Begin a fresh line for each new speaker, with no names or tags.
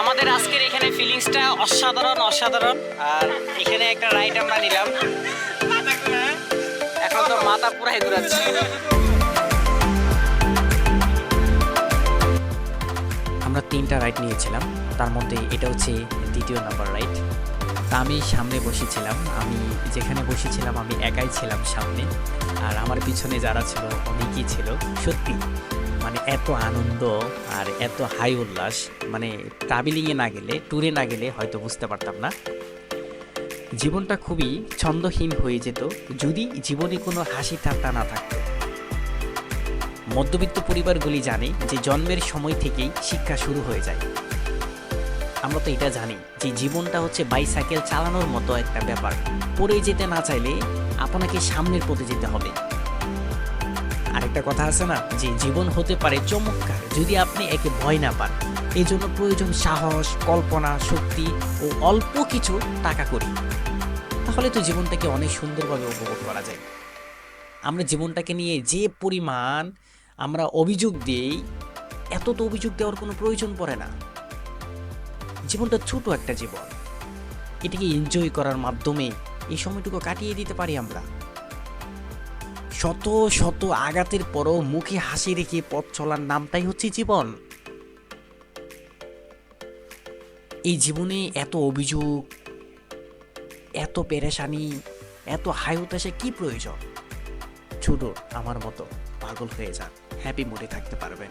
আমাদের আজকের এখানে ফিলিংসটা অসাধারণ অসাধারণ। আর এখানে একটা রাইড আমরা নিলাম। এখন তো মাথা পুরাই ঘুরাচ্ছে। আমরা তিনটা রাইড নিয়েছিলাম। তার মধ্যে এটা হচ্ছে দ্বিতীয় নাম্বার রাইড তা আমি সামনে বসেছিলাম। আমি যেখানে বসেছিলাম, আমি একাই ছিলাম সামনে। আর আমার পিছনে যারা ছিল, অনেকেই ছিল। সত্যি মানে এত আনন্দ আর এত হাই উল্লাস মানে ট্রাভেলিংয়ে না গেলে ট্যুরে না গেলে হয়তো বুঝতে পারতাম না। জীবনটা খুবই ছন্দহীন হয়ে যেত, যদি জীবনে কোনো হাসি ঠাট্টা না থাকতো। মধ্যবিত্ত পরিবারগুলি জানে যে জন্মের সময় থেকেই শিক্ষা শুরু হয়ে যায়। আমরা তো এটা জানি যে জীবনটা হচ্ছে বাইসাইকেল চালানোর মতো একটা ব্যাপার। পড়ে যেতে না চাইলে আপনাকে সামনের পথে যেতে হবে। আরেকটা কথা আছে না? যে জীবন হতে পারে চমৎকার, যদি আপনি একে ভয় না পান। এই জন্য প্রয়োজন সাহস, কল্পনা, শক্তি ও অল্প কিছু টাকা করি। তাহলে তো জীবনটাকে অনেক সুন্দরভাবে উপভোগ করা যায়। আমরা জীবনটাকে নিয়ে যে পরিমাণ আমরা অভিযোগ দিই, এত তো অভিযোগ দেওয়ার কোনো প্রয়োজন পড়ে না। জীবনটা ছোট একটা জীবন। এটাকে এনজয় করার মাধ্যমে এই সময়টুকু কাটিয়ে দিতে পারি আমরা। শত শত আঘাতের পরও মুখে হাসি রেখে পথ চলার নামটাই হচ্ছে জীবন। এই জীবনে এত অভিযোগ, এত পেরেশানি, এত হাই হতাশা কি প্রয়োজন? ছোট আমার মতো পাগল হয়ে যান। হ্যাপি মোডে থাকতে পারবেন।